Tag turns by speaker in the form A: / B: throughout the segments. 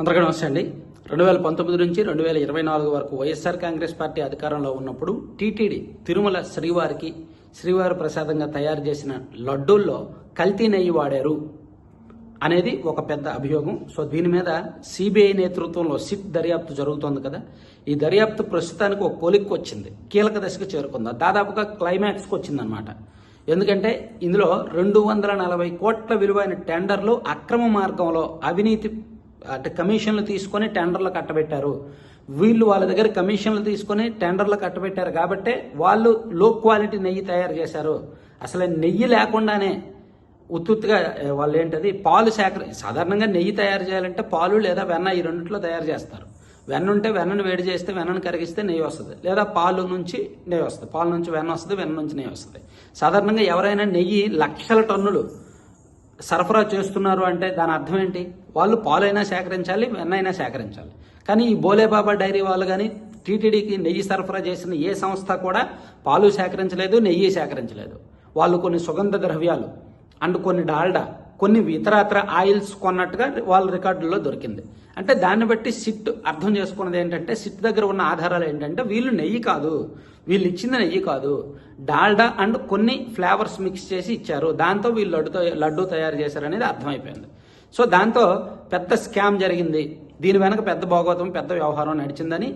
A: అందరికీ నమస్తే అండి. రెండు వేల పంతొమ్మిది నుంచి రెండు వేల ఇరవై నాలుగు వరకు వైఎస్ఆర్ కాంగ్రెస్ పార్టీ అధికారంలో ఉన్నప్పుడు టీటీడీ తిరుమల శ్రీవారికి శ్రీవారి ప్రసాదంగా తయారు చేసిన లడ్డూల్లో కల్తీ నెయ్యి వాడారు అనేది ఒక పెద్ద అభియోగం. సో దీని మీద సిబిఐ నేతృత్వంలో సిట్ దర్యాప్తు జరుగుతోంది కదా. ఈ దర్యాప్తు ప్రస్తుతానికి ఒక కొలిక్కి వచ్చింది. కీలక దశకు చేరుకుంది. దాదాపుగా క్లైమాక్స్కి వచ్చిందనమాట ఎందుకంటే ఇందులో రెండు వందల నలభై కోట్ల విలువైన టెండర్లు అక్రమ మార్గంలో అవినీతి అంటే కమిషన్లు తీసుకొని టెండర్లు కట్టబెట్టారు. వీళ్ళు వాళ్ళ దగ్గర కమిషన్లు తీసుకొని టెండర్లు కట్టబెట్టారు కాబట్టే వాళ్ళు లో క్వాలిటీ నెయ్యి తయారు చేశారు. అసలు నెయ్యి లేకుండానే ఉత్తుత్తుగా వాళ్ళు ఏంటది పాలు సేకర సాధారణంగా నెయ్యి తయారు చేయాలంటే పాలు లేదా వెన్న ఈ రెండింటిలో తయారు చేస్తారు. వెన్న ఉంటే వెన్నను వేడి చేస్తే వెన్నను కరిగిస్తే నెయ్యి వస్తుంది. లేదా పాలు నుంచి నెయ్యి వస్తుంది. పాలు నుంచి వెన్న వస్తుంది వెన్న నుంచి నెయ్యి వస్తుంది. సాధారణంగా ఎవరైనా నెయ్యి లక్షల టన్నులు సరఫరా చేస్తున్నారు అంటే దాని అర్థం ఏంటి? వాళ్ళు పాలైనా సేకరించాలి వెన్నైనా సేకరించాలి. కానీ ఈ బోలేబాబా డైరీ వాళ్ళు కానీ టీటీడీకి నెయ్యి సరఫరా చేసిన ఏ సంస్థ కూడా పాలు సేకరించలేదు నెయ్యి సేకరించలేదు. వాళ్ళు కొన్ని సుగంధ ద్రవ్యాలు అండ్ కొన్ని డాల్డా కొన్ని ఇతరత్ర ఆయిల్స్ కొన్నట్టుగా వాళ్ళ రికార్డుల్లో దొరికింది. అంటే దాన్ని బట్టి సిట్ అర్థం చేసుకున్నది ఏంటంటే సిట్ దగ్గర ఉన్న ఆధారాలు ఏంటంటే వీళ్ళు నెయ్యి కాదు. వీళ్ళు ఇచ్చింది నెయ్యి కాదు. డాల్డా అండ్ కొన్ని ఫ్లేవర్స్ మిక్స్ చేసి ఇచ్చారు. దాంతో వీళ్ళు లడ్డుతో లడ్డు తయారు చేశారనేది అర్థమైపోయింది. సో దాంతో పెద్ద స్కామ్ జరిగింది. దీని వెనక పెద్ద భోగవతం పెద్ద వ్యవహారం నడిచిందని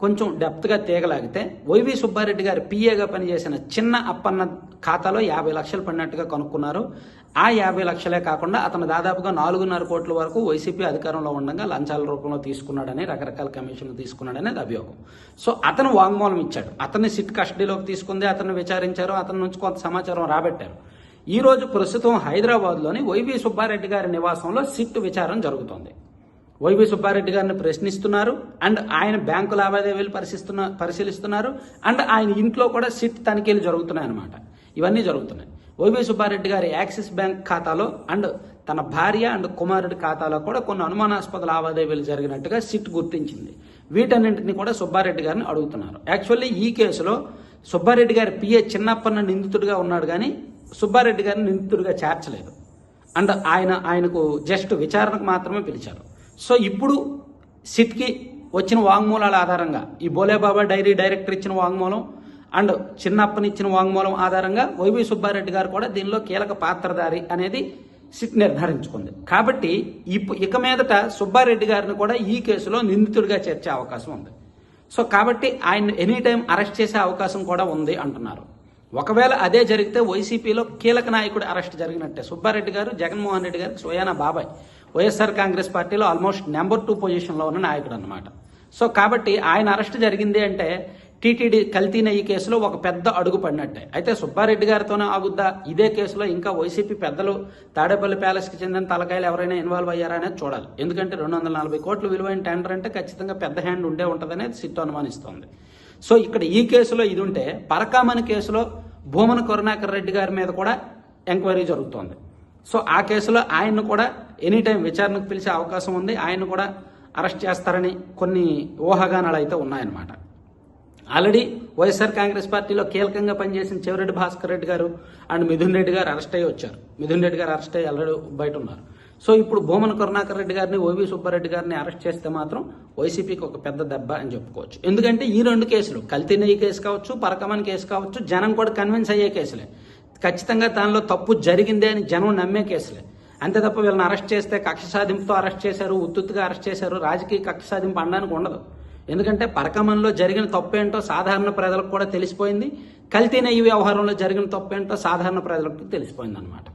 A: కొంచెం డెప్త్గా తీగలాగితే వైవి సుబ్బారెడ్డి గారు పిఏగా పనిచేసిన చిన్న అప్పన్న ఖాతాలో యాభై లక్షలు పడినట్టుగా కనుక్కున్నారు. ఆ యాభై లక్షలే కాకుండా అతను దాదాపుగా నాలుగున్నర కోట్ల వరకు వైసీపీ అధికారంలో ఉండగా లంచాల రూపంలో తీసుకున్నాడని రకరకాల కమిషన్లు తీసుకున్నాడనేది అభియోగం. సో అతను వాంగ్మూలం ఇచ్చాడు. అతన్ని సిట్ కస్టడీలోకి తీసుకుంది అతన్ని విచారించారు అతని నుంచి కొంత సమాచారం రాబట్టారు. ఈ రోజు ప్రస్తుతం హైదరాబాద్లోని వైవి సుబ్బారెడ్డి గారి నివాసంలో సిట్ విచారణ జరుగుతోంది. వైవి సుబ్బారెడ్డి గారిని ప్రశ్నిస్తున్నారు అండ్ ఆయన బ్యాంకు లావాదేవీలు పరిశీలిస్తున్న పరిశీలిస్తున్నారు అండ్ ఆయన ఇంట్లో కూడా సిట్ తనిఖీలు జరుగుతున్నాయి అన్నమాట ఇవన్నీ జరుగుతున్నాయి. వైవి సుబ్బారెడ్డి గారి యాక్సిస్ బ్యాంక్ ఖాతాలో అండ్ తన భార్య అండ్ కుమారుడి ఖాతాలో కూడా కొన్ని అనుమానాస్పద లావాదేవీలు జరిగినట్టుగా సిట్ గుర్తించింది. వీటన్నింటినీ కూడా సుబ్బారెడ్డి గారిని అడుగుతున్నారు. యాక్చువల్లీ ఈ కేసులో సుబ్బారెడ్డి గారి పిఏ చిన్నప్పన్న నిందితుడిగా ఉన్నాడు కానీ సుబ్బారెడ్డి గారిని నిందితుడిగా చేర్చలేదు. అండ్ ఆయన ఆయనకు జస్ట్ విచారణకు మాత్రమే పిలిచారు. సో ఇప్పుడు సిట్కి వచ్చిన వాంగ్మూలాల ఆధారంగా ఈ బోలేబాబా డైరీ డైరెక్టర్ ఇచ్చిన వాంగ్మూలం అండ్ చిన్నప్పని ఇచ్చిన వాంగ్మూలం ఆధారంగా వైవి సుబ్బారెడ్డి గారు కూడా దీనిలో కీలక పాత్రధారి అనేది సిట్ నిర్ధారించుకుంది. కాబట్టి ఇప్పు ఇక మీదట సుబ్బారెడ్డి గారిని కూడా ఈ కేసులో నిందితుడిగా చేర్చే అవకాశం ఉంది. సో కాబట్టి ఆయన ఎనీ టైం అరెస్ట్ చేసే అవకాశం కూడా ఉంది అంటున్నారు. ఒకవేళ అదే జరిగితే వైసీపీలో కీలక నాయకుడు అరెస్ట్ జరిగినట్టే. సుబ్బారెడ్డి గారు జగన్మోహన్ రెడ్డి గారికి సోయానా బాబాయ్ వైఎస్ఆర్ కాంగ్రెస్ పార్టీలో ఆల్మోస్ట్ నెంబర్ టూ పొజిషన్లో ఉన్న నాయకుడు అనమాట సో కాబట్టి ఆయన అరెస్ట్ జరిగింది అంటే టీటీడీ కల్తీ నెయ్యి కేసులో ఒక పెద్ద అడుగు పడినట్టే. అయితే సుబ్బారెడ్డి గారితోనే ఆగుద్దా? ఇదే కేసులో ఇంకా వైసీపీ పెద్దలు తాడేపల్లి ప్యాలెస్కి చెందిన తలకాయలు ఎవరైనా ఇన్వాల్వ్ అయ్యారా అనేది చూడాలి. ఎందుకంటే రెండు వందల నలభై కోట్లు విలువైన టెండర్ అంటే ఖచ్చితంగా పెద్ద హ్యాండ్ ఉండే ఉంటుందనేది సిట్ అనుమానిస్తోంది. సో ఇక్కడ ఈ కేసులో ఇది ఉంటే పరకామని కేసులో భూమన కరుణాకర్ రెడ్డి గారి మీద కూడా ఎంక్వైరీ జరుగుతోంది. సో ఆ కేసులో ఆయన్ను కూడా ఎనీ టైం విచారణకు పిలిచే అవకాశం ఉంది. ఆయన్ను కూడా అరెస్ట్ చేస్తారని కొన్ని ఊహాగానాలు అయితే ఉన్నాయన్నమాట. ఆల్రెడీ వైఎస్ఆర్ కాంగ్రెస్ పార్టీలో కీలకంగా పనిచేసిన చెవిరెడ్డి భాస్కర్ రెడ్డి గారు అండ్ మిథున్ రెడ్డి గారు అరెస్ట్ అయ్యి వచ్చారు. మిథున్ రెడ్డి గారు అరెస్ట్ అయ్యి ఆల్రెడీ బయట ఉన్నారు. సో ఇప్పుడు భూమన కరుణాకర్ రెడ్డి గారిని ఓవి సుబ్బారెడ్డి గారిని అరెస్ట్ చేస్తే మాత్రం వైసీపీకి ఒక పెద్ద దెబ్బ అని చెప్పుకోవచ్చు. ఎందుకంటే ఈ రెండు కేసులు కల్తీ నెయ్యి కేసు కావచ్చు పరకమన్ కేసు కావచ్చు జనం కూడా కన్విన్స్ అయ్యే కేసులే. ఖచ్చితంగా దానిలో తప్పు జరిగిందే అని జనం నమ్మే కేసులే. అంతే తప్ప వీళ్ళని అరెస్ట్ చేస్తే కక్ష సాధింపుతో అరెస్ట్ చేశారు ఉత్తుత్తుగా అరెస్ట్ చేశారు రాజకీయ కక్ష సాధింపు అనడానికి ఉండదు. ఎందుకంటే పరకమంలో జరిగిన తప్పేంటో సాధారణ ప్రజలకు కూడా తెలిసిపోయింది. కల్తీ నెయ్యి వ్యవహారంలో జరిగిన తప్పేంటో సాధారణ ప్రజలకు తెలిసిపోయింది అనమాట